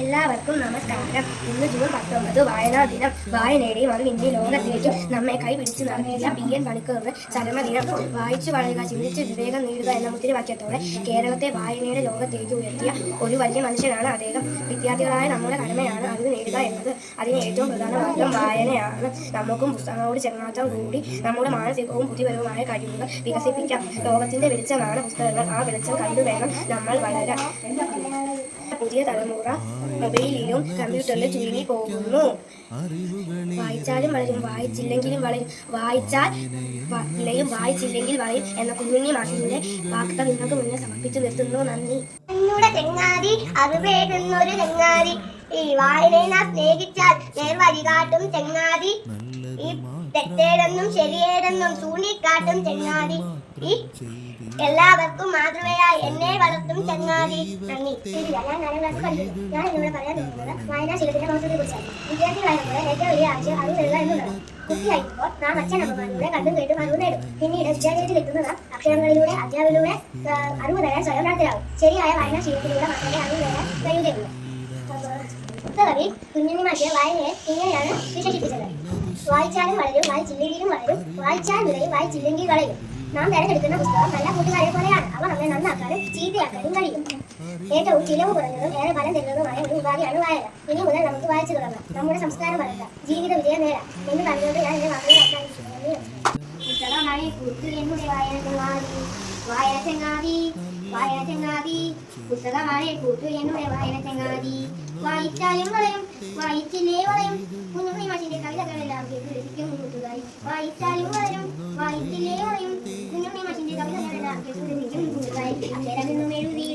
എല്ലാവർക്കും നമസ്കാരം. ഇന്ന് ജൂൺ പത്തൊമ്പത് വായനാ ദിനം. വായനയുടെയും അറിവിന്റെ ലോകത്തിലേക്കും നമ്മെ കൈപിടിച്ച് നടത്തിയ പി എൻ പണിക്കറിന്റെ ചരമദിനം. വായിച്ചു വളരുക ചിന്തിച്ച് വിവേകം നേടുക എന്ന മുദ്രാവാക്യത്തോടെ കേരളത്തെ വായനയുടെ ലോകത്തേക്ക് ഉയർത്തിയ ഒരു വലിയ മനുഷ്യനാണ് അദ്ദേഹം. വിദ്യാർത്ഥികളായ നമ്മുടെ കടമയാണ് അറിവ് നേടുക എന്നത്. അതിന് ഏറ്റവും പ്രധാന മാർഗം വായനയാണ്. നമുക്കും പുസ്തകങ്ങളോട് ചെറുമാറ്റം കൂടി നമ്മുടെ മാനസികവും ബുദ്ധിപരവുമായ കഴിവുകൾ വികസിപ്പിക്കാം. ലോകത്തിന്റെ വെളിച്ചമാണ് പുസ്തകങ്ങൾ. ആ വെളിച്ചം കണ്ടു വേണം നമ്മൾ വളരാൻ. പുതിയ തലമുറ മൊബൈലിലും കമ്പ്യൂട്ടറിലും ചുരുങ്ങി പോകുന്നു. വായിച്ചാലും വളരും വായിച്ചില്ലെങ്കിലും വളരും വായിച്ചാൽ വിളയും വായിച്ചില്ലെങ്കിൽ വളയും എന്ന കുഞ്ഞുണ്ണി മാഷിന്റെ വാക്കുകൾ നിങ്ങൾക്ക് മുന്നിൽ സമർപ്പിച്ചു നിർത്തുന്നു. നന്ദി. ചെങ്ങാതി അറിവേകുന്നൊരു തെങ്ങാതി. ഈ വായനയെ സ്നേഹിച്ചാൽ നേർവഴി കാട്ടും ചെങ്ങാതി ഈ തെറ്റേടെന്നും ശരിയേടെന്നും ചൂണ്ടിക്കാട്ടും ചെങ്ങാതി. എല്ലാവർക്കും മാതൃകയായി എന്നെ വളർത്തും ചെങ്ങാതി. നന്ദി. ഞാൻ നാലാം ക്ലാസ് വലിയ അറിവ് നേടുക പിന്നീട് അക്ഷരങ്ങളിലൂടെ സ്വയം ശരിയായ വായനാശീലത്തിലൂടെ മാത്രമേ അറിവ് നേടാൻ കഴിയുകയുള്ളൂ. കവി കുഞ്ഞുണ്ണി മാഷിയെ വായനയെ ഇങ്ങനെയാണ് വിശേഷിപ്പിച്ചത്. വായിച്ചാലും വളരും വായിച്ചില്ലെങ്കിലും വളരും. വായിച്ചാൽ വിളയും വായിച്ചില്ലെങ്കിൽ വളയും നാം തിരഞ്ഞെടുക്കുന്ന പുസ്തകം നല്ല കൂട്ടുകാരെ പോലെയാണ്. അവ നമ്മെ നന്നാക്കാനും ചീത്തയാക്കാനും കഴിയും. ഏറ്റവും ചിലവ് കുറഞ്ഞതും ഏറെ ഫലം തരുന്നതുമായ ഒരു ഉപാധിയാണ് വായന. ഇനി മുതൽ നമുക്ക് വായിച്ചു തുടങ്ങാം. നമ്മുടെ സംസ്കാരം വളർത്താം ജീവിത വിജയം നേടാം. എന്ന് പറഞ്ഞുകൊണ്ട് ഞാൻ എന്റെ വാക്കുകൾ അവസാനിപ്പിക്കുന്നു. പുസ്തകമായി കൂട്ടു എന്നുടെ വായന ചങ്ങാതി വായന ചങ്ങാതി വായന ചങ്ങാതി. എന്നുടെ വായന ചങ്ങാതി. വായിച്ചാലും വളയും വായിച്ചില്ലേ പറയും കുഞ്ഞുണ്ണി മാഷിന്റെ കവിതകളെല്ലാം കേട്ട് രസിക്കും കൂട്ടുകാരി. വായിച്ചാലും വളരും വായിച്ചില്ലേ വളയും. കുഞ്ഞുണ്ണി മാഷിന്റെ കവിതകളെല്ലാം കേട്ട് രസിക്കും കൂട്ടുകാരി. അക്ഷരമെന്നും കവിതകൾ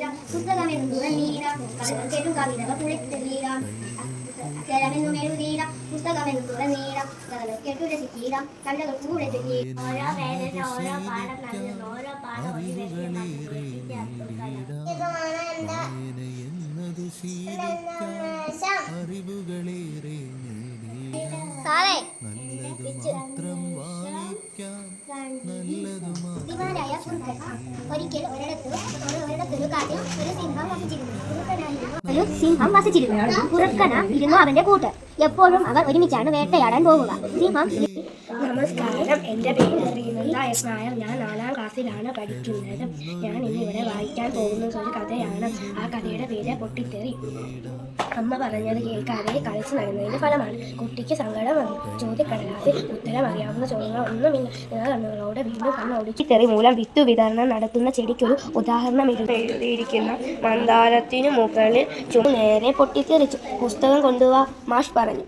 കേട്ടും കവിതകൾ കവിതകൾ കൂടെ. ഓരോ വേദന ഓരോ പാഠം ഓരോ പാഠം ഒരിക്കൽ ഒരിടത്ത് ഒരു ഒരിടത്തൊരു കാട്ടിൽ ഒരു സിംഹം വസിച്ചിരുന്നു കുറുക്കനായിരുന്നു ഒരു സിംഹം വസിച്ചിരുന്നു. കുറുക്കന ഇരുന്നു അവന്റെ കൂട്ട്. എപ്പോഴും അവർ ഒരുമിച്ചാണ് വേട്ടയാടാൻ പോകുക. സിംഹം നമസ്കാരം. എന്റെ പേര് ശ്രീനന്ദ എസ് നായർ ഞാൻ നാലാം ക്ലാസ്സിലാണ് പഠിക്കുന്നത്. ഞാൻ ഇന്നിവിടെ വായിക്കാൻ പോകുന്ന ഒരു കഥയാണ്. ആ കഥയുടെ പേര് പൊട്ടിത്തെറി. അമ്മ പറഞ്ഞത് കേൾക്കാതെ കളിച്ചു നടന്നതിന്റെ ഫലമാണ്. കുട്ടിക്ക് സങ്കടം വന്നു. ചോദ്യക്കടലാസിൽ ഉത്തരം അറിയാവുന്ന ചോദ്യങ്ങൾ ഒന്നുമില്ല. എന്നാൽ കണ്ണുകളോട് വീണ്ടും കണ്ണോടിച്ച് തെറി മൂലം വിത്തു വിതരണം നടത്തുന്ന ചെടിക്കൊരു ഉദാഹരണം എഴുതിയിരിക്കുന്ന മന്ദാരത്തിനു മുകളിൽ ചു നേരെ പൊട്ടിത്തെറിച്ചു. പുസ്തകം കൊണ്ടുവാ മാഷ് പറഞ്ഞു.